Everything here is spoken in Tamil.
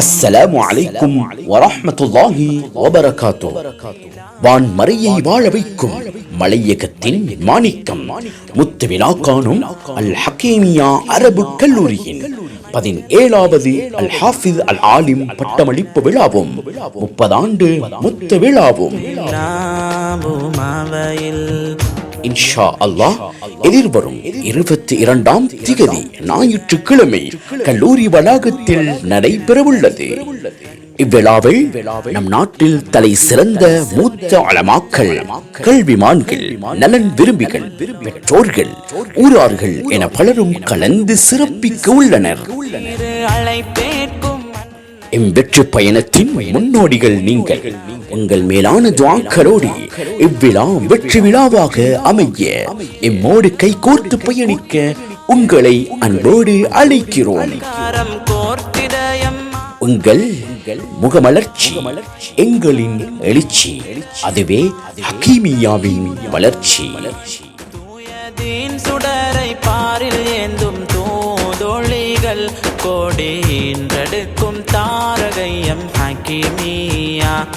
அஸ்ஸலாமு அலைக்கும் வரஹ்மத்துல்லாஹி வபரகாத்து வான் மறையை வாழ வைக்கும் மலையகத்தின் மாணிக்கம் முத்து விழா காணும் அல் ஹக்கீமியா அரபு கல்லூரியின் பதினேழாவது அல் ஹாஃபிஸ் அல் ஆலிம் பட்டமளிப்பு விழாவும் முப்பதாண்டு முத்து விழாவும். இன்ஷா அல்லாஹ் எதிர்வரும் இருபத்தி இரண்டாம் திகதி ஞாயிற்றுக்கிழமை கல்லூரி வளாகத்தில் நடைபெறவுள்ளது. இவ்விழாவில் நம் நாட்டில் தலை சிறந்த மூத்த அளமாக்கள் கல்விமான்கள் நலன் விரும்பிகள் பெற்றோர்கள் ஊரார்கள் என பலரும் கலந்து சிறப்பிக்க உள்ளனர். இம் வெற்றி பயணத்தின் முன்னோடிகள் நீங்கள். உங்கள் மேலான துவாக்களோடு இவ்விழா வெற்றி விழாவாக அமைய இம்மோடு கை கோர்த்து பயணிக்க உங்களை அன்போடு அழைக்கிறோம். உங்கள் முகமலர்ச்சி எங்களின் எழுச்சி அதுவே ஹக்கீமியாவின் வளர்ச்சி. சுடரை பாரில் ஏந்து கோடி இன்றெடுக்கும் தாரகையம் ஹக்கிமியா.